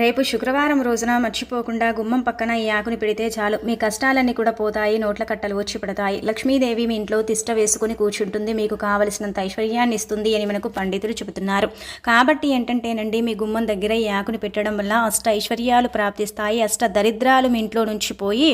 రేపు శుక్రవారం రోజున మర్చిపోకుండా గుమ్మం పక్కన ఈ ఆకుని పెడితే చాలు. మీ కష్టాలన్నీ కూడా పోతాయి నోట్ల కట్టలు వచ్చి పడతాయి. లక్ష్మీదేవి మీ ఇంట్లో తిష్ట వేసుకుని కూర్చుంటుంది. మీకు కావలసినంత ఐశ్వర్యాన్ని ఇస్తుంది అని మనకు పండితులు చెబుతున్నారు. కాబట్టి ఏంటంటేనండి మీ గుమ్మం దగ్గర ఈ ఆకుని పెట్టడం వల్ల అష్ట ఐశ్వర్యాలు ప్రాప్తిస్తాయి. అష్ట దరిద్రాలు మీ ఇంట్లో నుంచి పోయి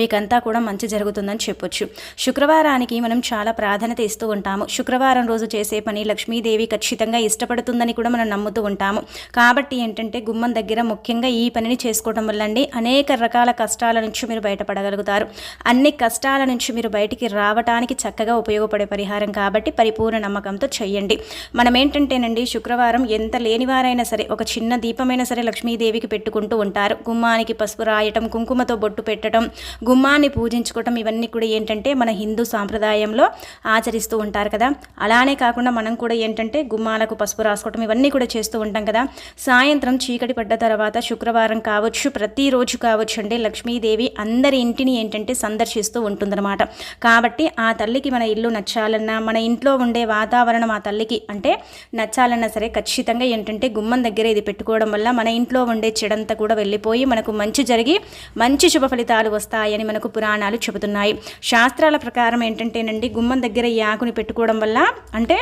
మీకంతా కూడా మంచి జరుగుతుందని చెప్పొచ్చు. శుక్రవారానికి మనం చాలా ప్రాధాన్యత ఇస్తూ ఉంటాము. శుక్రవారం రోజు చేసే పని లక్ష్మీదేవి ఖచ్చితంగా ఇష్టపడుతుందని కూడా మనం నమ్ముతూ ఉంటాము. కాబట్టి ఏంటంటే గుమ్మం దగ్గర ముఖ్యంగా ఈ పనిని చేసుకోవడం వల్ల అండి అనేక రకాల కష్టాల నుంచి మీరు బయటపడగలుగుతారు. అన్ని కష్టాల నుంచి మీరు బయటికి రావడానికి చక్కగా ఉపయోగపడే పరిహారం కాబట్టి పరిపూర్ణ నమ్మకంతో చేయండి మనం ఏంటంటేనండి శుక్రవారం ఎంత లేనివారైనా సరే ఒక చిన్న దీపమైనా సరే లక్ష్మీదేవికి పెట్టుకుంటూ ఉంటారు. గుమ్మానికి పసుపు రాయటం కుంకుమతో బొట్టు పెట్టడం గుమ్మాన్ని పూజించుకోవటం ఇవన్నీ కూడా ఏంటంటే మన హిందూ సాంప్రదాయంలో ఆచరిస్తూ ఉంటారు కదా. అలానే కాకుండా మనం కూడా ఏంటంటే గుమ్మాలకు పసుపు రాసుకోవటం ఇవన్నీ కూడా చేస్తూ ఉంటాం కదా. సాయంత్రం చీకటి పడ్డ తర్వాత శుక్రవారం కావచ్చు ప్రతిరోజు కావచ్చు అంటే లక్ష్మీదేవి అందరి ఇంటిని ఏంటంటే సందర్శిస్తూ ఉంటుందన్నమాట. కాబట్టి ఆ తల్లికి మన ఇల్లు నచ్చాలన్నా మన ఇంట్లో ఉండే వాతావరణం ఆ తల్లికి అంటే నచ్చాలన్నా సరే ఖచ్చితంగా ఏంటంటే గుమ్మం దగ్గర ఇది పెట్టుకోవడం వల్ల మన ఇంట్లో ఉండే చెడంతా కూడా వెళ్ళిపోయి మనకు మంచి జరిగి మంచి శుభ ఫలితాలు వస్తాయని మనకు పురాణాలు చెబుతున్నాయి. శాస్త్రాల ప్రకారం ఏంటంటేనండి గుమ్మం దగ్గర ఈ ఆకుని పెట్టుకోవడం వల్ల అంటే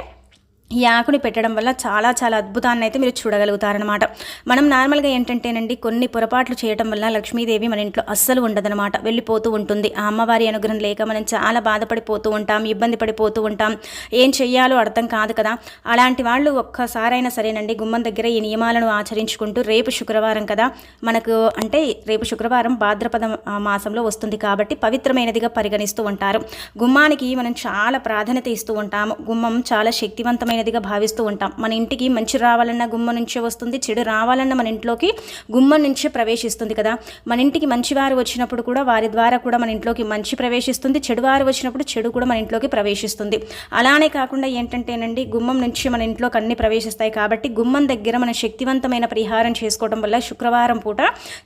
ఈ ఆకుని పెట్టడం వల్ల చాలా చాలా అద్భుతాన్ని అయితే మీరు చూడగలుగుతారనమాట మనం నార్మల్గా ఏంటంటేనండి కొన్ని పొరపాట్లు చేయడం వల్ల లక్ష్మీదేవి మన ఇంట్లో అస్సలు ఉండదనమాట వెళ్ళిపోతూ ఉంటుంది. ఆ అమ్మవారి అనుగ్రహం లేక మనం చాలా బాధపడిపోతూ ఉంటాం ఇబ్బంది పడిపోతూ ఉంటాం. ఏం చెయ్యాలో అర్థం కాదు కదా. అలాంటి వాళ్ళు ఒక్కసారైనా సరేనండి గుమ్మం దగ్గర ఈ నియమాలను ఆచరించుకుంటూ రేపు శుక్రవారం కదా మనకు అంటే రేపు శుక్రవారం భాద్రపద మాసంలో వస్తుంది కాబట్టి పవిత్రమైనదిగా పరిగణిస్తూ ఉంటారు. గుమ్మానికి మనం చాలా ప్రాధాన్యత ఇస్తూ ఉంటాము. గుమ్మం చాలా శక్తివంతమైన ముఖ్యమైనదిగా భావిస్తూ ఉంటాం. మన ఇంటికి మంచి రావాలన్న గుమ్మం నుంచే వస్తుంది చెడు రావాలన్న మన ఇంట్లోకి గుమ్మం నుంచే ప్రవేశిస్తుంది కదా. మన ఇంటికి మంచివారు వచ్చినప్పుడు కూడా వారి ద్వారా కూడా మన ఇంట్లోకి మంచి ప్రవేశిస్తుంది చెడువారు వచ్చినప్పుడు చెడు కూడా మన ఇంట్లోకి ప్రవేశిస్తుంది. అలానే కాకుండా ఏంటంటేనండి గుమ్మం నుంచి మన ఇంట్లోకి అన్ని ప్రవేశిస్తాయి కాబట్టి గుమ్మం దగ్గర మన శక్తివంతమైన పరిహారం చేసుకోవడం వల్ల శుక్రవారం పూట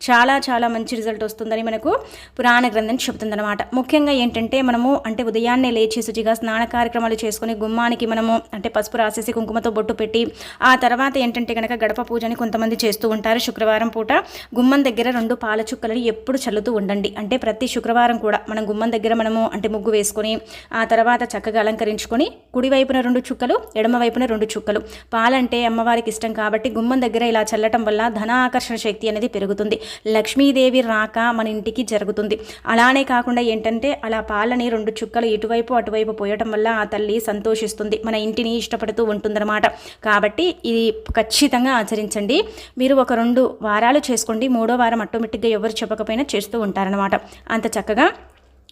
చాలా చాలా మంచి రిజల్ట్ వస్తుందని మనకు పురాణ గ్రంథం చెబుతుందన్నమాట. ముఖ్యంగా ఏంటంటే మనము అంటే ఉదయాన్నే లేచి శుచిగా స్నాన కార్యక్రమాలు చేసుకుని గుమ్మానికి మనము అంటే పసుపు రాసేసి కుంకుమతో బొట్టు పెట్టి ఆ తర్వాత ఏంటంటే కనుక గడప పూజని కొంతమంది చేస్తూ ఉంటారు. శుక్రవారం పూట గుమ్మం దగ్గర రెండు పాల చుక్కలని ఎప్పుడు చల్లుతూ ఉండండి. అంటే ప్రతి శుక్రవారం కూడా మనం గుమ్మం దగ్గర మనము అంటే ముగ్గు వేసుకొని ఆ తర్వాత చక్కగా అలంకరించుకొని కుడివైపున రెండు చుక్కలు ఎడమ వైపున రెండు చుక్కలు. పాలంటే అమ్మవారికి ఇష్టం కాబట్టి గుమ్మం దగ్గర ఇలా చల్లటం వల్ల ధనాకర్షణ శక్తి అనేది పెరుగుతుంది. లక్ష్మీదేవి రాక మన ఇంటికి జరుగుతుంది. అలానే కాకుండా ఏంటంటే అలా పాలని రెండు చుక్కలు ఇటువైపు అటువైపు పోయటం వల్ల ఆ తల్లి సంతోషిస్తుంది. మన ఇంటిని ఇష్టపడుతూ ఉంటుందన్నమాట. కాబట్టి ఇది ఖచ్చితంగా ఆచరించండి. మీరు ఒక రెండు వారాలు చేసుకోండి. మూడో వారం ఆటోమేటిక్గా ఎవరు చెప్పకపోయినా చేస్తూ ఉంటారనమాట అంత చక్కగా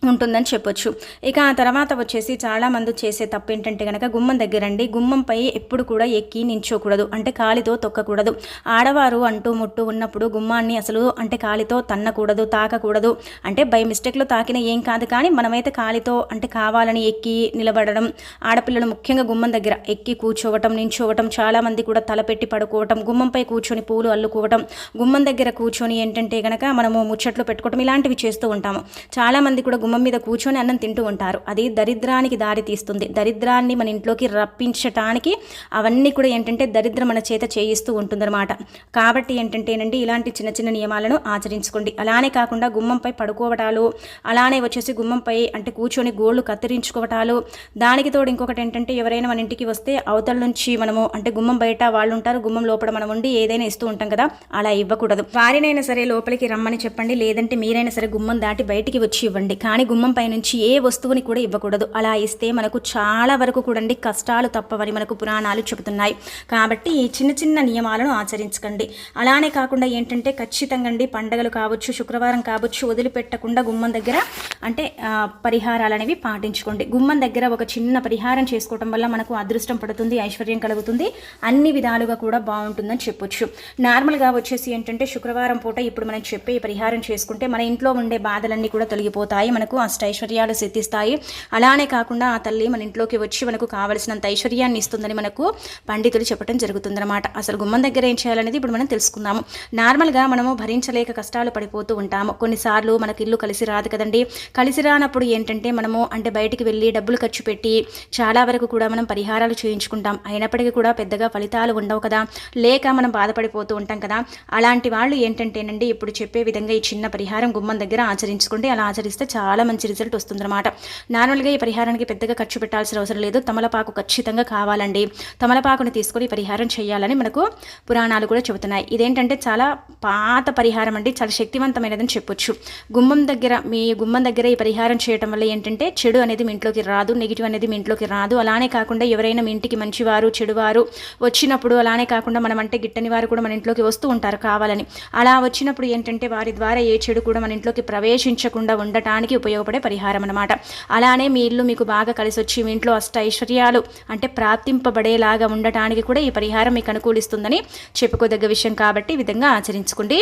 ఉంటుందని చెప్పొచ్చు. ఇక ఆ తర్వాత వచ్చేసి చాలామంది చేసే తప్పు ఏంటంటే కనుక గుమ్మం దగ్గరండి గుమ్మంపై ఎప్పుడు కూడా ఎక్కి నించోకూడదు. అంటే కాలితో తొక్కకూడదు. ఆడవారు అంటూ ముట్టు ఉన్నప్పుడు గుమ్మాన్ని అసలు అంటే కాలితో తన్నకూడదు తాకకూడదు. అంటే బై మిస్టేక్లో తాకిన ఏం కాదు. కానీ మనమైతే కాలితో అంటే కావాలని ఎక్కి నిలబడడం ఆడపిల్లలు ముఖ్యంగా గుమ్మం దగ్గర ఎక్కి కూర్చోవటం నించోవటం చాలామంది కూడా తలపెట్టి పడుకోవటం గుమ్మంపై కూర్చొని పూలు అల్లుకోవటం గుమ్మం దగ్గర కూర్చొని ఏంటంటే కనుక మనము ముచ్చట్లు పెట్టుకోవటం ఇలాంటివి చేస్తూ ఉంటాము. చాలామంది కూడా గుమ్మం మీద కూర్చొని అన్నం తింటూ ఉంటారు. అది దరిద్రానికి దారి తీస్తుంది. దరిద్రాన్ని మన ఇంట్లోకి రప్పించటానికి అవన్నీ కూడా ఏంటంటే దరిద్రం మన చేత చేయిస్తూ ఉంటుందన్నమాట. కాబట్టి ఏంటంటేనండి ఇలాంటి చిన్న చిన్న నియమాలను ఆచరించుకోండి. అలానే కాకుండా గుమ్మంపై పడుకోవటాలు అలానే వచ్చేసి గుమ్మంపై అంటే కూర్చొని గోళ్ళు కత్తిరించుకోవటాలు. దానికి తోడు ఇంకొకటి ఏంటంటే ఎవరైనా మన ఇంటికి వస్తే అవతల నుంచి మనము అంటే గుమ్మం బయట వాళ్ళు ఉంటారు గుమ్మం లోపల మనం ఉండి ఏదైనా ఇస్తూ ఉంటాం కదా అలా ఇవ్వకూడదు. వారినైనా సరే లోపలికి రమ్మని చెప్పండి. లేదంటే మీరైనా సరే గుమ్మం దాటి బయటికి వచ్చి ఇవ్వండి. కానీ గుమ్మం పైనుంచి ఏ వస్తువుని కూడా ఇవ్వకూడదు. అలా ఇస్తే మనకు చాలా వరకు కూడా కష్టాలు తప్పవని మనకు పురాణాలు చెబుతున్నాయి. కాబట్టి ఈ చిన్న చిన్న నియమాలను ఆచరించకండి. అలానే కాకుండా ఏంటంటే ఖచ్చితంగా అండి పండగలు కావచ్చు శుక్రవారం కావచ్చు వదిలిపెట్టకుండా గుమ్మం దగ్గర అంటే పరిహారాలు అనేవి పాటించుకోండి. గుమ్మం దగ్గర ఒక చిన్న పరిహారం చేసుకోవటం వల్ల మనకు అదృష్టం పడుతుంది ఐశ్వర్యం కలుగుతుంది. అన్ని విధాలుగా కూడా బాగుంటుందని చెప్పొచ్చు. నార్మల్గా వచ్చేసి ఏంటంటే శుక్రవారం పూట ఇప్పుడు మనం చెప్పే పరిహారం చేసుకుంటే మన ఇంట్లో ఉండే బాధలన్నీ కూడా తొలగిపోతాయి. మన మనకు అష్టైశ్వర్యాలు సిద్ధిస్తాయి. అలానే కాకుండా ఆ తల్లి మన ఇంట్లోకి వచ్చి మనకు కావలసినంత ఐశ్వర్యాన్ని ఇస్తుందని మనకు పండితులు చెప్పడం జరుగుతుందన్నమాట. అసలు గుమ్మం దగ్గర ఏం చేయాలనేది ఇప్పుడు మనం తెలుసుకుందాము. నార్మల్గా మనము భరించలేక కష్టాలు పడిపోతూ ఉంటాము. కొన్నిసార్లు మనకి ఇల్లు కలిసి రాదు కదండి. కలిసి రానప్పుడు ఏంటంటే మనము అంటే బయటికి వెళ్ళి డబ్బులు ఖర్చు పెట్టి చాలా వరకు కూడా మనం పరిహారాలు చేయించుకుంటాం. అయినప్పటికీ కూడా పెద్దగా ఫలితాలు ఉండవు కదా. లేక మనం బాధపడిపోతూ ఉంటాం కదా. అలాంటి వాళ్ళు ఏంటంటేనండి ఇప్పుడు చెప్పే విధంగా ఈ చిన్న పరిహారం గుమ్మం దగ్గర ఆచరించుకోండి. అలా ఆచరిస్తే చాలా చాలా మంచి రిజల్ట్ వస్తుందన్నమాట. నార్మల్గా ఈ పరిహారానికి పెద్దగా ఖర్చు పెట్టాల్సిన అవసరం లేదు. తమలపాకు ఖచ్చితంగా కావాలండి. తమలపాకుని తీసుకొని పరిహారం చేయాలని మనకు పురాణాలు కూడా చెబుతున్నాయి. ఇదేంటంటే చాలా పాత పరిహారం అండి. చాలా శక్తివంతమైనదని చెప్పొచ్చు. గుమ్మం దగ్గర మీ గుమ్మం దగ్గర ఈ పరిహారం చేయటం వల్ల ఏంటంటే చెడు అనేది మీ ఇంట్లోకి రాదు నెగిటివ్ అనేది మీ ఇంట్లోకి రాదు. అలానే కాకుండా ఎవరైనా మీ ఇంటికి మంచివారు చెడువారు వచ్చినప్పుడు అలానే కాకుండా మనం అంటే గిట్టని వారు కూడా మన ఇంట్లోకి వస్తూ ఉంటారు కావాలని. అలా వచ్చినప్పుడు ఏంటంటే వారి ద్వారా ఏ చెడు కూడా మన ఇంట్లోకి ప్రవేశించకుండా ఉండటానికి ఉపయోగపడే పరిహారం అనమాట అలానే మీ ఇల్లు మీకు బాగా కలిసి వచ్చి మీ ఇంట్లో అష్ట ఐశ్వర్యాలు అంటే ప్రాప్తింపబడేలాగా ఉండటానికి కూడా ఈ పరిహారం మీకు అనుకూలిస్తుందని చెప్పుకోదగ్గ విషయం కాబట్టి ఈ విధంగా ఆచరించుకోండి.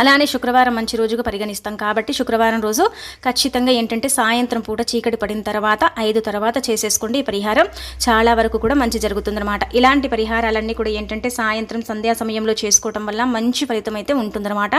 అలానే శుక్రవారం మంచి రోజుగా పరిగణిస్తాం కాబట్టి శుక్రవారం రోజు ఖచ్చితంగా ఏంటంటే సాయంత్రం పూట చీకటి పడిన తర్వాత ఐదు తర్వాత చేసేసుకోండి ఈ పరిహారం. చాలా వరకు కూడా మంచి జరుగుతుందన్నమాట. ఇలాంటి పరిహారాలన్నీ కూడా ఏంటంటే సాయంత్రం సంధ్యా సమయంలో చేసుకోవటం వల్ల మంచి ఫలితం అయితే ఉంటుందన్నమాట.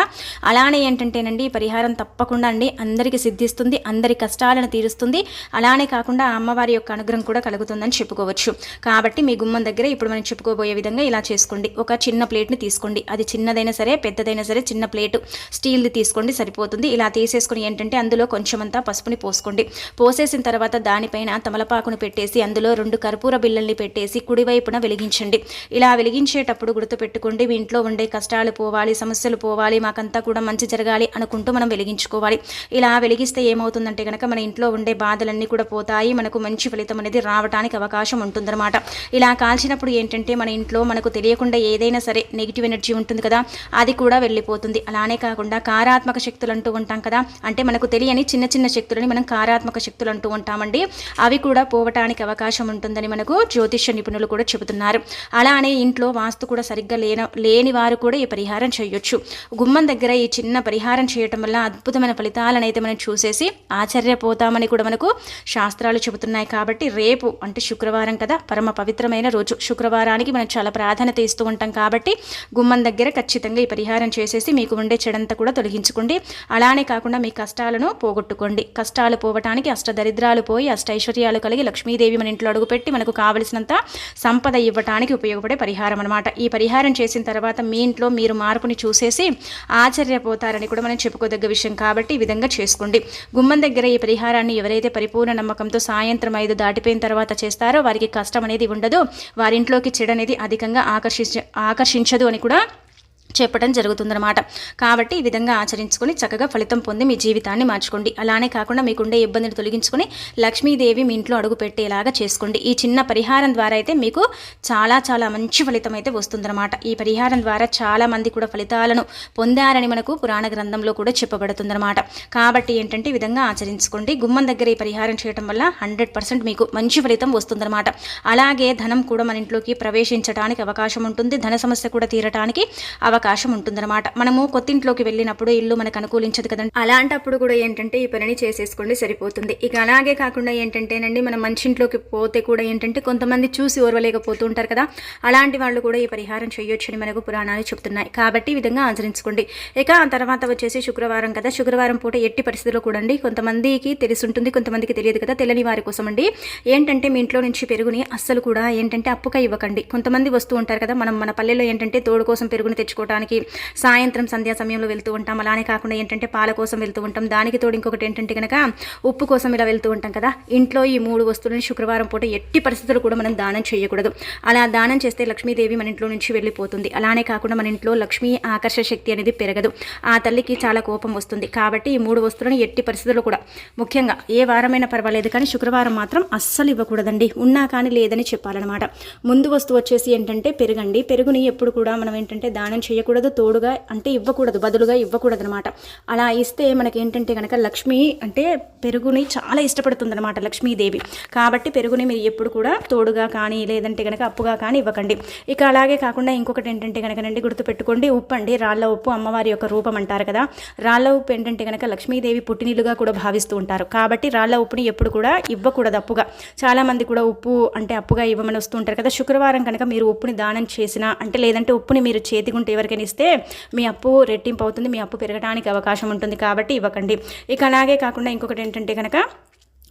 అలానే ఏంటంటేనండి ఈ పరిహారం తప్పకుండా అండి అందరికీ సిద్ధిస్తుంది అందరి కష్టాలను తీరుస్తుంది. అలానే కాకుండా అమ్మవారి యొక్క అనుగ్రహం కూడా కలుగుతుందని చెప్పుకోవచ్చు. కాబట్టి మీ గుమ్మం దగ్గర ఇప్పుడు మనం చెప్పుకోబోయే విధంగా ఇలా చేసుకోండి. ఒక చిన్న ప్లేట్ని తీసుకోండి. అది చిన్నదైనా సరే పెద్దదైనా సరే చిన్న ప్లేట్ ప్లేట్. స్టీల్ది తీసుకోండి సరిపోతుంది. ఇలా తీసేసుకుని ఏంటంటే అందులో కొంచెమంతా పసుపుని పోసుకోండి. పోసేసిన తర్వాత దానిపైన తమలపాకును పెట్టేసి అందులో రెండు కర్పూర బిళ్ళల్ని పెట్టేసి కుడివైపున వెలిగించండి. ఇలా వెలిగించేటప్పుడు గుర్తుపెట్టుకోండి మీ ఇంట్లో ఉండే కష్టాలు పోవాలి సమస్యలు పోవాలి మాకంతా కూడా మంచి జరగాలి అనుకుంటూ మనం వెలిగించుకోవాలి. ఇలా వెలిగిస్తే ఏమవుతుందంటే కనుక మన ఇంట్లో ఉండే బాధలన్నీ కూడా పోతాయి మనకు మంచి ఫలితం అనేది రావడానికి అవకాశం ఉంటుందన్నమాట. ఇలా కాల్చినప్పుడు ఏంటంటే మన ఇంట్లో మనకు తెలియకుండా ఏదైనా సరే నెగిటివ్ ఎనర్జీ ఉంటుంది కదా అది కూడా వెళ్ళిపోతుంది. అలానే కాకుండా కారాత్మక శక్తులు అంటూ ఉంటాం కదా. అంటే మనకు తెలియని చిన్న చిన్న శక్తులని మనం కారాత్మక శక్తులు అంటూ ఉంటామండి. అవి కూడా పోవటానికి అవకాశం ఉంటుందని మనకు జ్యోతిష్య నిపుణులు కూడా చెబుతున్నారు. అలానే ఇంట్లో వాస్తు కూడా సరిగ్గా లేన లేని వారు కూడా ఈ పరిహారం చేయొచ్చు. గుమ్మం దగ్గర ఈ చిన్న పరిహారం చేయటం వల్ల అద్భుతమైన ఫలితాలను అయితే మనం చూసేసి ఆశ్చర్యపోతామని కూడా మనకు శాస్త్రాలు చెబుతున్నాయి. కాబట్టి రేపు అంటే శుక్రవారం కదా పరమ పవిత్రమైన రోజు. శుక్రవారానికి మనం చాలా ప్రాధాన్యత ఇస్తూ ఉంటాం కాబట్టి గుమ్మం దగ్గర ఖచ్చితంగా ఈ పరిహారం చేసేసి మీకు ఉండే చెడంతా కూడా తొలగించుకోండి. అలానే కాకుండా మీ కష్టాలను పోగొట్టుకోండి. కష్టాలు పోవటానికి అష్టదరిద్రాలు పోయి అష్టైశ్వర్యాలు కలిగి లక్ష్మీదేవి మన ఇంట్లో అడుగుపెట్టి మనకు కావలసినంత సంపద ఇవ్వటానికి ఉపయోగపడే పరిహారం అనమాట ఈ పరిహారం చేసిన తర్వాత మీ ఇంట్లో మీరు మార్పుని చూసేసి ఆశ్చర్యపోతారని కూడా మనం చెప్పుకోదగ్గ విషయం కాబట్టి ఈ విధంగా చేసుకోండి. గుమ్మం దగ్గర ఈ పరిహారాన్ని ఎవరైతే పరిపూర్ణ నమ్మకంతో సాయంత్రం ఐదు దాటిపోయిన తర్వాత చేస్తారో వారికి కష్టం అనేది ఉండదు. వారింట్లోకి చెడు అనేది అధికంగా ఆకర్షించ ఆకర్షించదు అని కూడా చెప్పడం జరుగుతుందన్నమాట. కాబట్టి ఈ విధంగా ఆచరించుకొని చక్కగా ఫలితం పొంది మీ జీవితాన్ని మార్చుకోండి. అలానే కాకుండా మీకుండే ఇబ్బందిని తొలగించుకొని లక్ష్మీదేవి మీ ఇంట్లో అడుగు పెట్టేలాగా చేసుకోండి. ఈ చిన్న పరిహారం ద్వారా అయితే మీకు చాలా చాలా మంచి ఫలితం అయితే వస్తుందన్నమాట. ఈ పరిహారం ద్వారా చాలా మంది కూడా ఫలితాలను పొందారని మనకు పురాణ గ్రంథంలో కూడా చెప్పబడుతుందన్నమాట. కాబట్టి ఏంటంటే ఈ విధంగా ఆచరించుకోండి. గుమ్మం దగ్గర ఈ పరిహారం చేయడం వల్ల హండ్రెడ్ పర్సెంట్ మీకు మంచి ఫలితం వస్తుందన్నమాట. అలాగే ధనం కూడా మన ఇంట్లోకి ప్రవేశించడానికి అవకాశం ఉంటుంది. ధన సమస్య కూడా తీరటానికి అవకాశం అవకాశం ఉంటుందన్నమాట. మనము కొత్తింట్లోకి వెళ్ళినప్పుడు ఇల్లు మనకు అనుకూలించదు కదండి. అలాంటప్పుడు కూడా ఏంటంటే ఈ పనిని చేసేసుకోండి సరిపోతుంది. ఇక అలాగే కాకుండా ఏంటంటేనండి మనం మంచి ఇంట్లోకి పోతే కూడా ఏంటంటే కొంతమంది చూసి ఓర్వలేకపోతూ ఉంటారు కదా. అలాంటి వాళ్ళు కూడా ఈ పరిహారం చేయొచ్చని మనకు పురాణాలు చెప్తున్నాయి కాబట్టి ఈ విధంగా ఆచరించుకోండి. ఇక ఆ తర్వాత వచ్చేసి శుక్రవారం కదా. శుక్రవారం పూట ఎట్టి పరిస్థితుల్లో కూడా అండి కొంతమందికి తెలుసుంటుంది కొంతమందికి తెలియదు కదా. తెలియని వారి కోసం అండి. ఏంటంటే మీ ఇంట్లో నుంచి పెరుగుని అస్సలు కూడా ఏంటంటే అప్పుగా ఇవ్వకండి. కొంతమంది వస్తూ ఉంటారు కదా. మనం మన పల్లెలో ఏంటంటే తోడు కోసం పెరుగుని తెచ్చుకోవటం చేసుకోవడానికి సాయంత్రం సంధ్యా సమయంలో వెళ్తూ ఉంటాం. అలానే కాకుండా ఏంటంటే పాల కోసం వెళ్తూ ఉంటాం. దానికి తోడు ఇంకొకటి ఏంటంటే కనుక ఉప్పు కోసం ఇలా వెళ్తూ ఉంటాం కదా. ఇంట్లో ఈ మూడు వస్తువులను శుక్రవారం పూట ఎట్టి పరిస్థితులు కూడా మనం దానం చేయకూడదు. అలా దానం చేస్తే లక్ష్మీదేవి మన ఇంట్లో నుంచి వెళ్ళిపోతుంది. అలానే కాకుండా మన ఇంట్లో లక్ష్మీ ఆకర్ష శక్తి అనేది పెరగదు. ఆ తల్లికి చాలా కోపం వస్తుంది. కాబట్టి ఈ మూడు వస్తువులను ఎట్టి పరిస్థితుల్లో కూడా ముఖ్యంగా ఏ వారమైనా పర్వాలేదు కానీ శుక్రవారం మాత్రం అస్సలు ఇవ్వకూడదండి. ఉన్నా కానీ లేదని చెప్పాలన్నమాట. ముందు వస్తువు వచ్చేసి ఏంటంటే పెరుగండి. పెరుగుని ఎప్పుడు కూడా మనం ఏంటంటే దానం చేయ చేయకూడదు తోడుగా అంటే ఇవ్వకూడదు బదులుగా ఇవ్వకూడదు అనమాట అలా ఇస్తే మనకి ఏంటంటే కనుక లక్ష్మి అంటే పెరుగుని చాలా ఇష్టపడుతుంది అనమాట లక్ష్మీదేవి. కాబట్టి పెరుగుని మీరు ఎప్పుడు కూడా తోడుగా కానీ లేదంటే కనుక అప్పుగా కానీ ఇవ్వకండి. ఇక అలాగే కాకుండా ఇంకొకటి ఏంటంటే కనుక నండి గుర్తుపెట్టుకోండి ఉప్పు అండి రాళ్ళ ఉప్పు అమ్మవారి యొక్క రూపం అంటారు కదా. రాళ్ళ ఉప్పు ఏంటంటే కనుక లక్ష్మీదేవి పుట్టినీళ్ళుగా కూడా భావిస్తూ ఉంటారు. కాబట్టి రాళ్ళ ఉప్పుని ఎప్పుడు కూడా ఇవ్వకూడదు అప్పుగా. చాలామంది కూడా ఉప్పు అంటే అప్పుగా ఇవ్వమని వస్తూ ఉంటారు కదా. శుక్రవారం కనుక మీరు ఉప్పుని దానం చేసినా అంటే లేదంటే ఉప్పుని మీరు చేతికుంటే ఎవరికైనా ఇస్తే మీ అప్పు రెట్టింపు అవుతుంది మీ అప్పు పెరగడానికి అవకాశం ఉంటుంది కాబట్టి ఇవ్వకండి. ఇక అలాగే కాకుండా ఇంకొకటి ఏంటంటే కనుక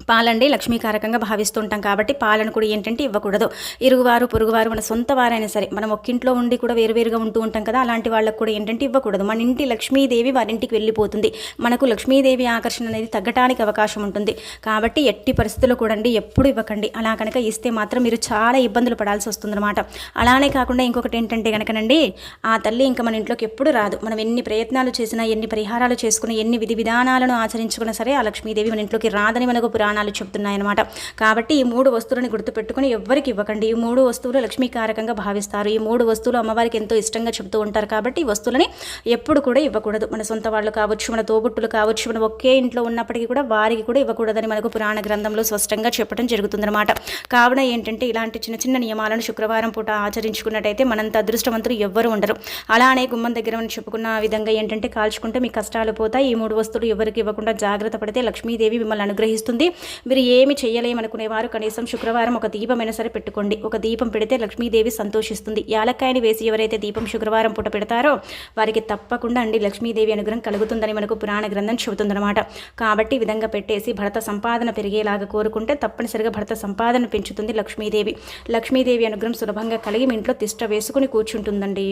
పాలండి లక్ష్మీకారకంగా భావిస్తుంటాం కాబట్టి పాలను కూడా ఏంటంటే ఇవ్వకూడదు. ఇరుగువారు పొరుగువారు మన సొంత వారైనా సరే మనం ఒక్కింట్లో ఉండి కూడా వేరువేరుగా ఉంటూ ఉంటాం కదా అలాంటి వాళ్ళకు కూడా ఏంటంటే ఇవ్వకూడదు. మన ఇంటి లక్ష్మీదేవి వారింటికి వెళ్ళిపోతుంది. మనకు లక్ష్మీదేవి ఆకర్షణ అనేది తగ్గటానికి అవకాశం ఉంటుంది. కాబట్టి ఎట్టి పరిస్థితుల్లో కూడా అండి ఎప్పుడు ఇవ్వకండి. అలా కనుక ఇస్తే మాత్రం మీరు చాలా ఇబ్బందులు పడాల్సి వస్తుందన్నమాట. అలానే కాకుండా ఇంకొకటి ఏంటంటే కనుకనండి ఆ తల్లి ఇంకా మన ఇంట్లోకి ఎప్పుడు రాదు. మనం ఎన్ని ప్రయత్నాలు చేసినా ఎన్ని పరిహారాలు చేసుకున్నా ఎన్ని విధి విధానాలను ఆచరించుకున్నా సరే ఆ లక్ష్మీదేవి మన ఇంట్లోకి రాదని మనకు పురాణాలు చెప్తున్నాయన్నమాట. కాబట్టి ఈ మూడు వస్తువులను గుర్తుపెట్టుకుని ఎవ్వరికి ఇవ్వకండి. ఈ మూడు వస్తువులు లక్ష్మీకారకంగా భావిస్తారు. ఈ మూడు వస్తువులు అమ్మవారికి ఎంతో ఇష్టంగా చెప్తూ ఉంటారు కాబట్టి ఈ వస్తువులని ఎప్పుడు కూడా ఇవ్వకూడదు. మన సొంత వాళ్ళు కావచ్చు మన తోబుట్టులు కావచ్చు మన ఒకే ఇంట్లో ఉన్నప్పటికీ కూడా వారికి కూడా ఇవ్వకూడదని మనకు పురాణ గ్రంథంలో స్పష్టంగా చెప్పడం జరుగుతుందన్నమాట. కావున ఏంటంటే ఇలాంటి చిన్న చిన్న నియమాలను శుక్రవారం పూట ఆచరించుకున్నట్టయితే మనంత అదృష్టవంతులు ఎవ్వరు ఉండరు. అలానే గుమ్మం దగ్గర మనం చెప్పుకున్న విధంగా ఏంటంటే కాల్చుకుంటే మీ కష్టాలు పోతాయి. ఈ మూడు వస్తువులు ఎవరికి ఇవ్వకుండా జాగ్రత్త పడితే లక్ష్మీదేవి మిమ్మల్ని అనుగ్రహిస్తుంది. మీరు ఏమి చేయలేమనుకునేవారు కనీసం శుక్రవారం ఒక దీపమైనా సరే పెట్టుకోండి. ఒక దీపం పెడితే లక్ష్మీదేవి సంతోషిస్తుంది. యాలక్కాయని వేసి ఎవరైతే దీపం శుక్రవారం పూట పెడతారో వారికి తప్పకుండా అండి లక్ష్మీదేవి అనుగ్రహం కలుగుతుందని మనకు పురాణ గ్రంథం చెబుతుందన్నమాట. కాబట్టి ఈ విధంగా పెట్టేసి భర్త సంపాదన పెరిగేలాగా కోరుకుంటే తప్పనిసరిగా భర్త సంపాదన పెంచుతుంది లక్ష్మీదేవి. లక్ష్మీదేవి అనుగ్రహం సులభంగా కలిగి మీ ఇంట్లో తిష్ట వేసుకుని కూర్చుంటుందండి.